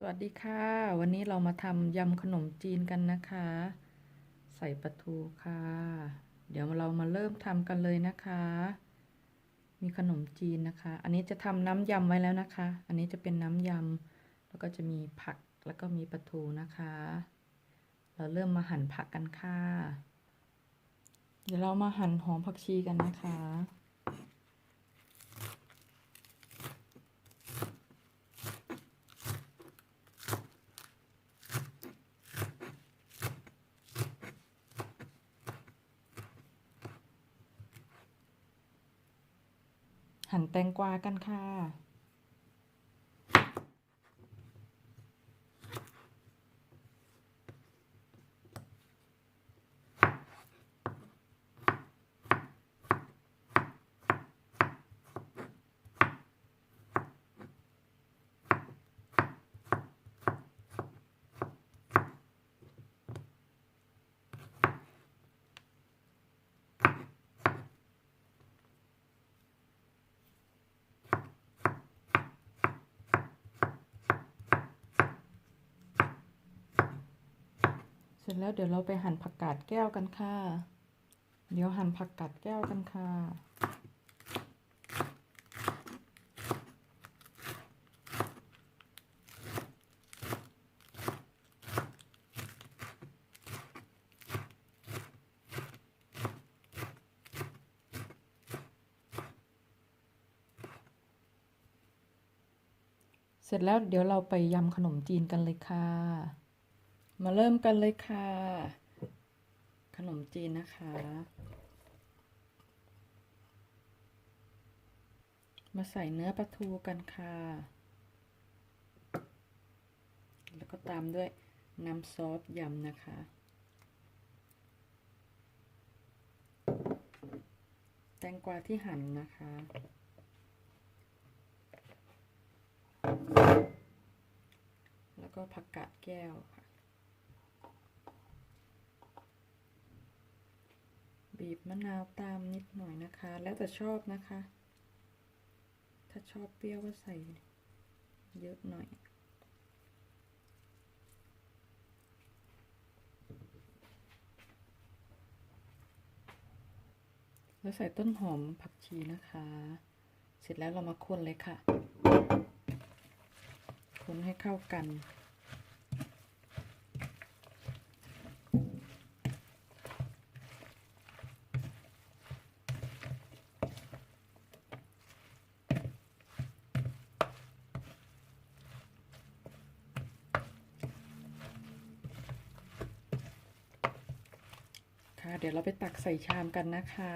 สวัสดีค่ะ วันนี้เรามาทำยำขนมจีนกันนะคะ ใส่ปลาทูค่ะ เดี๋ยวเรามาเริ่มทำกันเลยนะคะ มีขนมจีนนะคะ อันนี้จะทำน้ำยำไว้แล้วนะคะ อันนี้จะเป็นน้ำยำแล้วก็จะมีผักแล้วก็มีปลาทูนะคะ เราเริ่มมาหั่นผักกันค่ะ เดี๋ยวเรามาหั่นหอมผักชีกันนะคะ หั่นแตงกวากันค่ะ สร็จแล้วเดี๋ยวเราไปหั่นผักกาดแก้วกันค่ะ เดี๋ยวหั่นผักกาดแก้วกันค่ะ เสร็จแล้วเดี๋ยวเราไปยำขนมจีนกันเลยค่ะ มาเริ่มกันเลยค่ะ ขนมจีนนะคะ มาใส่เนื้อปลาทูกันค่ะ แล้วก็ตามด้วยน้ำซอสยำนะคะแตงกวาที่หั่นนะคะ แล้วก็ผักกาดแก้วค่ะ บีบมะนาวตามนิดหน่อยนะคะ แล้วแต่ชอบนะคะ ถ้าชอบเปรี้ยวก็ใส่เยอะหน่อยแล้วใส่ต้นหอมผักชีนะคะ เสร็จแล้วเรามาคนเลยค่ะ คนให้เข้ากัน เดี๋ยวเราไปตักใส่ชามกันนะคะ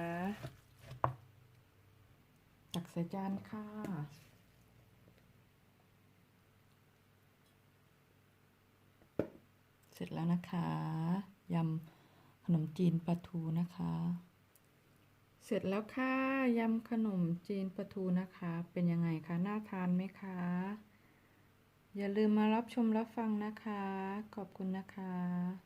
ตักใส่จานค่ะ เสร็จแล้วนะคะยำขนมจีนปลาทูนะคะ เสร็จแล้วค่ะยำขนมจีนปลาทูนะคะ เป็นยังไงคะน่าทานไหมคะ อย่าลืมมารับชมรับฟังนะคะ ขอบคุณนะคะ